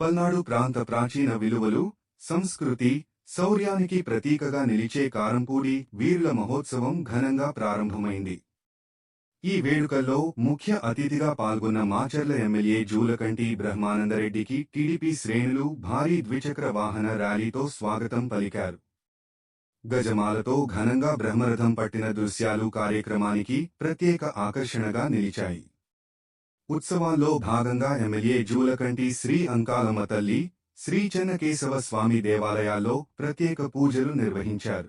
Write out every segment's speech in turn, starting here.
పల్నాడు ప్రాంత ప్రాచీన విలువలు సంస్కృతి శౌర్యానికి ప్రతీకగా నిలిచే కారంపూడి వీరుల మహోత్సవం ఘనంగా ప్రారంభమైంది. ఈ వేడుకల్లో ముఖ్య అతిథిగా పాల్గొన్న మాచర్ల ఎమ్మెల్యే జూలకంటి బ్రహ్మానందరెడ్డికి టీడీపీ శ్రేణులు భారీ ద్విచక్ర వాహన ర్యాలీతో స్వాగతం పలికారు. గజమాలతో ఘనంగా బ్రహ్మరథం పట్టిన దృశ్యాలు కార్యక్రమానికి ప్రత్యేక ఆకర్షణగా నిలిచాయి. ఉత్సవాల్లో భాగంగా ఎమ్మెల్యే జూలకంటి శ్రీ అంకాలమ్మ తల్లి శ్రీ చెన్నకేశవ స్వామి దేవాలయాల్లో ప్రత్యేక పూజలు నిర్వహించారు.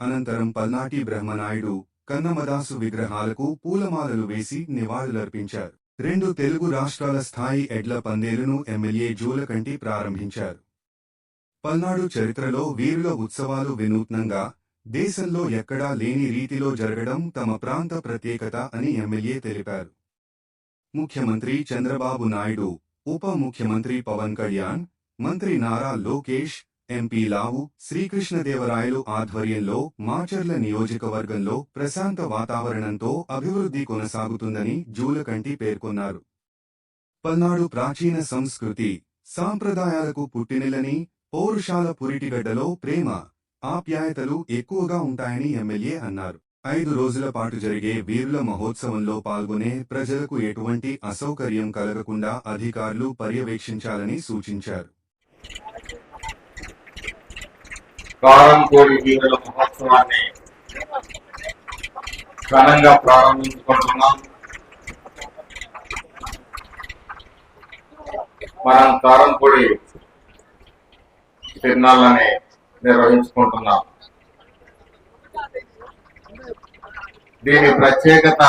అనంతరం పల్నాటి బ్రహ్మనాయుడు కన్నమదాసు విగ్రహాలకు పూలమాలలు వేసి నివాళులర్పించారు. రెండు తెలుగు రాష్ట్రాల స్థాయి ఎడ్ల పందేలును ఎమ్మెల్యే జూలకంటి ప్రారంభించారు. పల్నాడు చరిత్రలో వీరుల ఉత్సవాలు వినూత్నంగా దేశంలో ఎక్కడా లేని రీతిలో జరగడం తమ ప్రాంత ప్రత్యేకత అని ఎమ్మెల్యే తెలిపారు. ముఖ్యమంత్రి చంద్రబాబు నాయుడు ఉప ముఖ్యమంత్రి పవన్ కళ్యాణ్ మంత్రి నారా లోకేష్ ఎంపీ లావు శ్రీకృష్ణదేవరాయలు ఆధ్వర్యంలో మాచర్ల నియోజకవర్గంలో ప్రశాంత వాతావరణంతో అభివృద్ధి కొనసాగుతుందని జూలకంటి పేర్కొన్నారు. పల్నాడు ప్రాచీన సంస్కృతి సాంప్రదాయాలకు పుట్టినెలని పౌరుషాల పురిటిగడ్డలో ప్రేమ ఆప్యాయతలు ఎక్కువగా ఉంటాయని ఎమ్మెల్యే అన్నారు. ఐదు రోజుల పాటు జరిగే వీరుల మహోత్సవంలో పాల్గొనే ప్రజలకు ఎటువంటి అసౌకర్యం కలగకుండా అధికారులు పర్యవేక్షించాలని సూచించారు. కారంకోడి వీరుల మహోత్సవాన్ని ఘనంగా ప్రారంభించుకుంటున్నాం. మనం కారంపొడి తిరునాళ్ళని నిర్వహించుకుంటున్నాం. దీని ప్రత్యేకత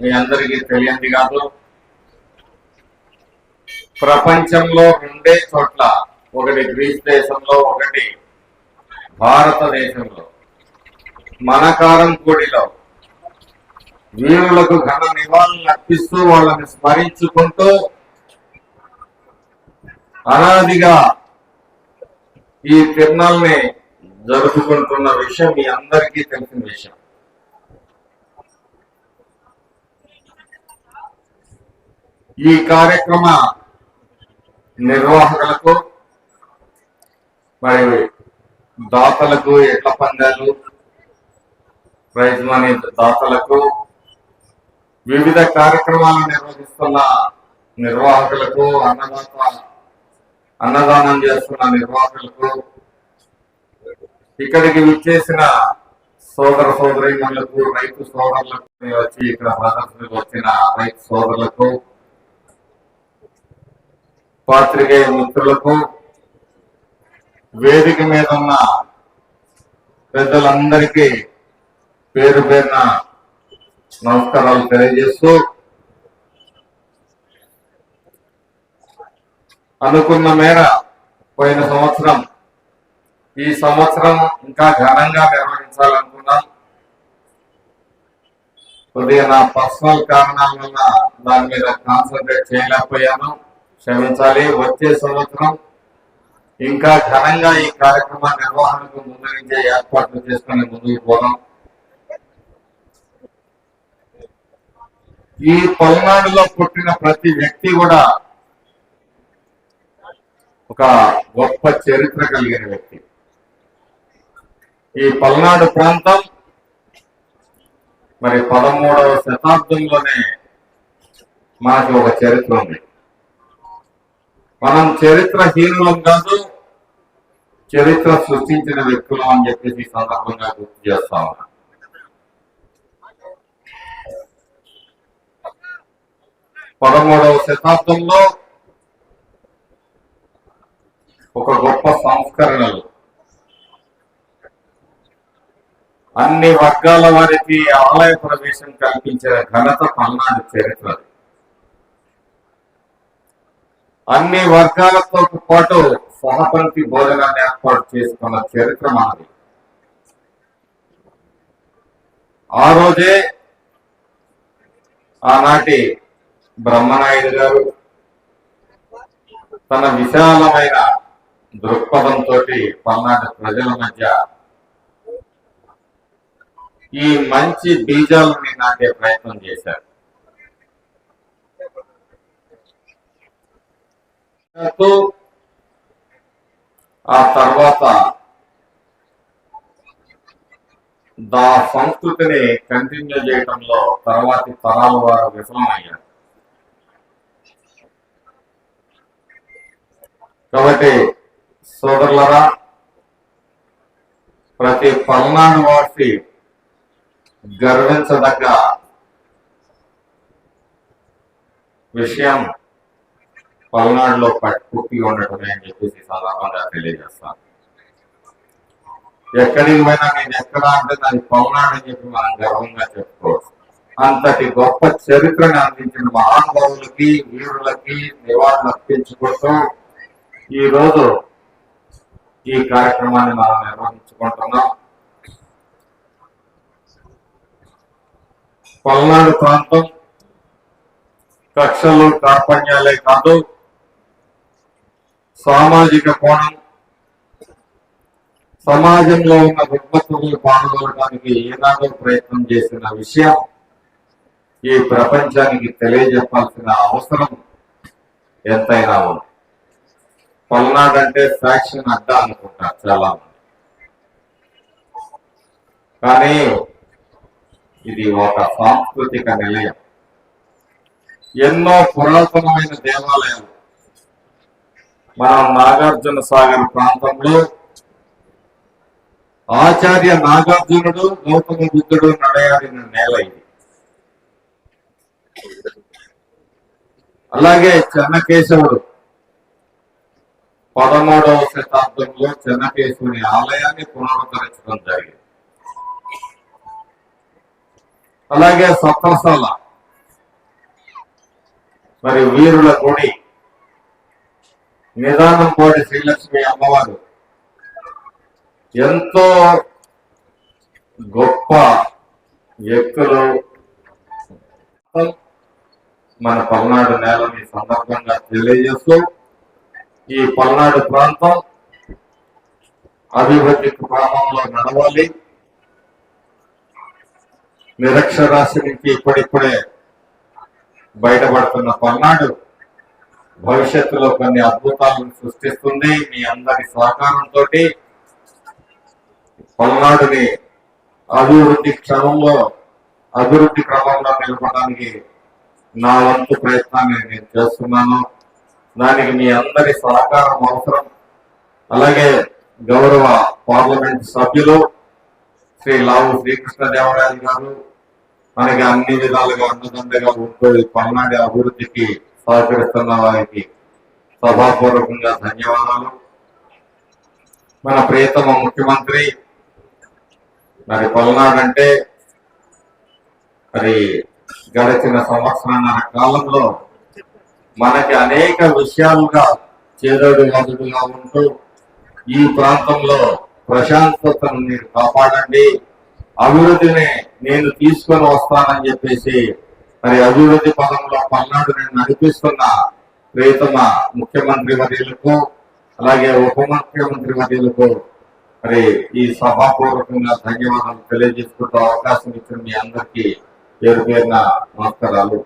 మీ అందరికీ తెలియంది కాదు. ప్రపంచంలో రెండే చోట్ల ఒకటి గ్రీస్ దేశంలో ఒకటి భారతదేశంలో. మన కారంపూడిలో వీరులకు ఘన నివాళులు అర్పిస్తూ వాళ్ళని స్మరించుకుంటూ అనాదిగా ఈ తిరునాల్ని జరుపుకుంటున్న విషయం మీ అందరికీ తెలిసిన విషయం. ఈ కార్యక్రమ నిర్వాహకులకు మరి దాతలకు ఎట్ల పందాలు ప్రైజ్ మనీ దాతలకు వివిధ కార్యక్రమాలు నిర్వహిస్తున్న నిర్వాహకులకు అన్నదాత అన్నదానం చేస్తున్న నిర్వాహకులకు ఇక్కడికి విచ్చేసిన సోదర సోదరీమణులకు రైతు సోదరులకు వచ్చి ఇక్కడ ప్రదర్శనకు వచ్చిన రైతు సోదరులకు పాత్రికేయ మిత్రులకు వేదిక మీద ఉన్న పెద్దలందరికీ పేరు పేరున నమస్కారాలు తెలియజేస్తూ అనుకున్న మేర పోయిన సంవత్సరం ఈ సంవత్సరం ఇంకా ఘనంగా నిర్వహించాలనుకున్నాం. కొద్దిగా నా పర్సనల్ కారణాల వల్ల దాని మీద కాన్సన్ట్రేట్ చేయలేకపోయాను. క్షమించాలి. వచ్చే సంవత్సరం ఇంకా ఘనంగా ఈ కార్యక్రమ నిర్వహణకు ముందు ఏర్పాట్లు చేసుకుని ముందుకు పోదాం. ఈ పల్నాడులో పుట్టిన ప్రతి వ్యక్తి కూడా ఒక గొప్ప చరిత్ర కలిగిన వ్యక్తి. ఈ పల్నాడు ప్రాంతం మరి పదమూడవ శతాబ్దంలోనే మాకు ఒక చరిత్ర ఉంది. మనం చరిత్రహీనులం కాదు చరిత్ర సృష్టించిన వ్యక్తులం అని చెప్పేసి సందర్భంగా గుర్తు చేస్తా ఉన్నా. పదమూడవ శతాబ్దంలో ఒక గొప్ప సంస్కరణలు. అన్ని వర్గాల వారికి ఆలయ ప్రవేశం కల్పించిన ఘనత పల్నాడు చరిత్ర అన్ని వర్గాలతో పాటు సహపంక్తి భోజనాన్ని ఏర్పాటు చేసుకున్న చరిత్ర మనది ఆ రోజే ఆనాటి బ్రహ్మనాయుడు గారు తన విశాలమైన దృక్పథంతో పల్నాటి ప్రజల మధ్య ఈ మంచి బీజాలని నాటే ప్రయత్నం చేశారు. ఆ తర్వాత దా సంస్కృతిని కంటిన్యూ చేయడంలో తర్వాతి తరాల వారు విఫలమయ్యారు. కాబట్టి సోదరులరా ప్రతి పల్నాడు వాసి గర్వించదగ్గ విషయం పల్నాడులో పుట్టి ఉండటమే అని చెప్పేసి సందర్భంగా తెలియజేస్తాను ఎక్కడికి పోయినా నేను ఎక్కడ అంటే దాని పల్నాడు అని చెప్పి మనం గర్వంగా చెప్పుకోవచ్చు. అంతటి గొప్ప చరిత్రను అందించిన మహానుభావులకి వీరులకి నివాళులు అర్పించుకుంటూ ఈ రోజు ఈ కార్యక్రమాన్ని మనం నిర్వహించుకుంటున్నాం. పల్నాడు ప్రాంతం కక్షలు కార్పణ్యాలే కాదు. సామాజిక కోణం సమాజంలో ఉన్న రుగ్మతులు పాల్గొనడానికి ఏనాడో ప్రయత్నం చేసిన విషయం ఈ ప్రపంచానికి తెలియజెప్పాల్సిన అవసరం ఎంతైనా ఉంది. పల్నాడంటే ఫ్యాక్షన్ అడ్డా అనుకుంటారు చాలా కానీ ఇది ఒక సాంస్కృతిక నిలయం. ఎన్నో పురాతనమైన దేవాలయాలు మనం నాగార్జున సాగర్ ప్రాంతంలో ఆచార్య నాగార్జునుడు గౌతమ బుద్ధుడు నడయాడిన నేల ఇది. అలాగే చెన్నకేశవుడు పదమూడవ శతాబ్దంలో చెన్నకేశవుని ఆలయాన్ని పునరుద్ధరించడం జరిగింది. అలాగే సత్రశాల మరి వీరుల గుడి నిదానం కోడి శ్రీలక్ష్మి అమ్మవారు. ఎంతో గొప్ప వ్యక్తులు. మన పల్నాడు నేలని సందర్భంగా తెలియజేస్తూ ఈ పల్నాడు ప్రాంతం అభివృద్ధి క్రమంలో నడవాలి. నిరక్షరాశి నుంచి ఇప్పుడిప్పుడే బయటపడుతున్న పల్నాడు భవిష్యత్తులో కొన్ని అద్భుతాలను సృష్టిస్తుంది. మీ అందరి సహకారంతో పల్నాడుని అభివృద్ధి క్షమంలో అభివృద్ధి క్రమంలో నిలపడానికి నా వంతు ప్రయత్నాన్ని నేను చేస్తున్నాను. దానికి మీ అందరి సహకారం అవసరం. అలాగే గౌరవ పార్లమెంట్ సభ్యులు శ్రీ లావు శ్రీకృష్ణదేవరాయలు గారు మనకి అన్ని విధాలుగా అన్నదండగా ఉంటూ పల్నాడు అభివృద్ధికి సహకరిస్తున్న వారికి సభాపూర్వకంగా ధన్యవాదాలు. మన ప్రియతమ ముఖ్యమంత్రి మరి పల్నాడంటే మరి గడిచిన సంవత్సరాల కాలంలో మనకి అనేక విషయాలుగా చేదోడు వాదుడుగా ఉంటూ ఈ ప్రాంతంలో ప్రశాంతతను మీరు కాపాడండి. అభివృద్ధిని నేను తీసుకొని వస్తానని చెప్పేసి మరి అభివృద్ధి పదంలో పల్నాడు నేను నడిపిస్తున్న ప్రియతమ ముఖ్యమంత్రి వర్యులకు అలాగే ఉప ముఖ్యమంత్రి వర్యులకు మరి ఈ సభాపూర్వకంగా ధన్యవాదాలు తెలియజేసుకుంటూ అవకాశం ఇచ్చిన మీ అందరికీ పేరు పేరున నమస్కారాలు.